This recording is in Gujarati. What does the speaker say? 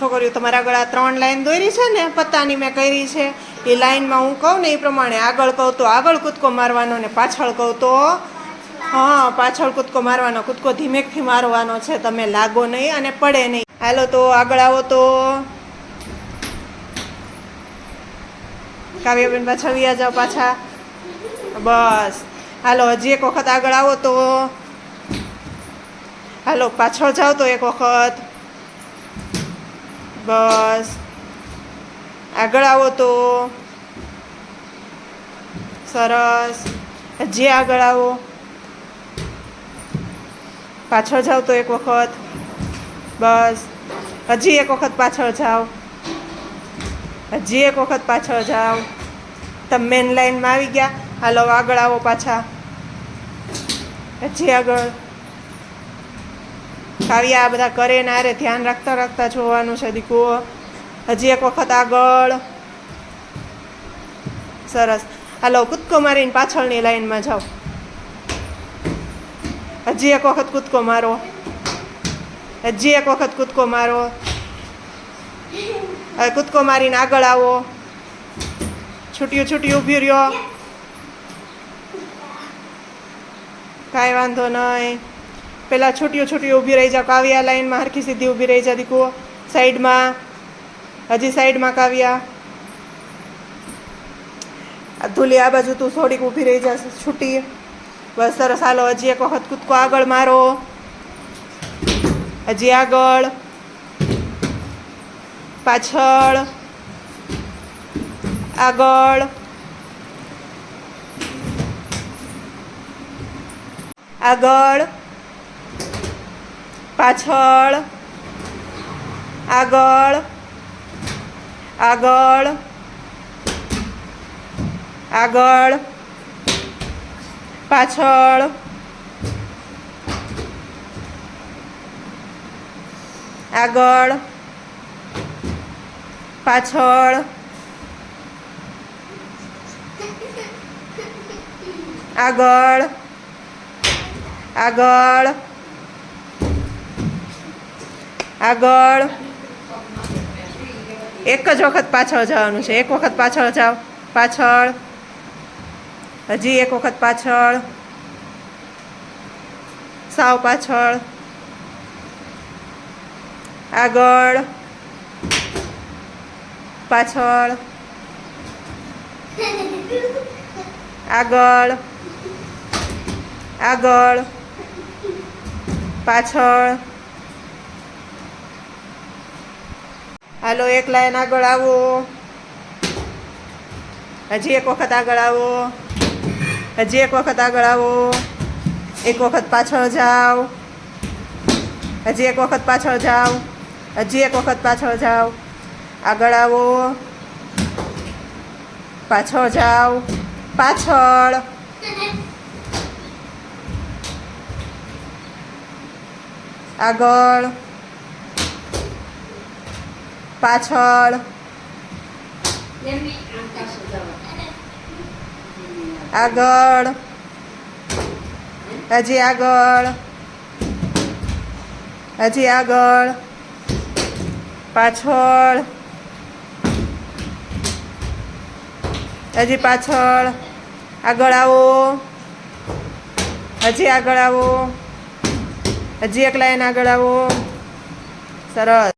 છોકરીઓ તમારા આગળ આ ત્રણ લાઈન દોરી છે ને, પત્તાની મેં કરી છે. એ લાઈનમાં હું કહું ને, એ પ્રમાણે આગળ કહું તો આગળ કૂદકો મારવાનો ને પાછળ કહું તો, હા, પાછળ કૂદકો મારવાનો, કૂદકો ધીમેકથી મારવાનો છે. તમે લાગો નહીં અને પડે નહીં. હાલો તો આગળ આવો તો. કાવ્યાબેન પાછા વ્યા જાઓ પાછા. બસ. હાલો, હજી એક વખત આગળ આવો તો. હાલો, પાછળ જાઓ તો એક વખત. બસ. આગળ આવો તો. સરસ. હજી આગળ આવો. પાછળ જાઓ તો એક વખત. બસ. હજી એક વખત પાછળ જાઓ. હજી એક વખત પાછળ જાઓ. તમે મેન લાઈનમાં આવી ગયા. હાલો, આગળ આવો પાછા. હજી આગળ. કાવ્યા આ બધા કરે ને આરે ધ્યાન રાખતા રાખતા જોવાનું છે દીકુ. હજી એક વખત આગળ. સરસ. હાલો, કૂદકો મારીને પાછળની લાઈનમાં જાઓ. હજી એક વખત કૂદકો મારો. હજી એક વખત કૂદકો મારો. હવે કૂદકો મારીને આગળ આવો. છૂટ્યું છૂટ્યું ઊભી રહ્યો. કાંઈ વાંધો નહીં. પેલા છૂટ્યું છોટીઓ ઊભી રહી જાઓ કાવ્યા લાઈનમાં હરખી સીધી ઊભી રહી જા દીકુઓ. સાઈડમાં, હજી સાઈડમાં કાવ્યા. ધૂલી આ બાજુ તું થોડીક ઊભી રહી જા, છૂટી. બસ સરસ, હાલો, હજી એક વખત કૂદકો આગળ મારો. હજી આગળ. પાછળ. આગળ. આગળ. પાછળ. આગળ. આગળ. આગળ. પાછળ. આગળ. પાછળ. આગળ. આગળ. આગળ. એક જ વખત પાછળ જવાનું છે. એક વખત પાછળ જાઓ પાછળ. હજી એક વખત પાછળ. સાવ પાછળ. આગળ. પાછળ. આગળ. આગળ. પાછળ. હાલો, એક લાઈન આગળ આવો. હજી એક વખત આગળ આવો. હજી એક વખત આગળ આવો. એક વખત પાછળ જાઓ. હજી એક વખત પાછળ જાઓ. હજી એક વખત પાછળ જાઓ. આગળ આવો. પાછળ જાઓ. પાછળ. આગળ. પાછળ. આગળ. હજી આગળ. હજી આગળ. પાછળ. હજી પાછળ. આગળ આવો. હજી આગળ આવો. હજી એક લાઈન આગળ આવો. સરસ.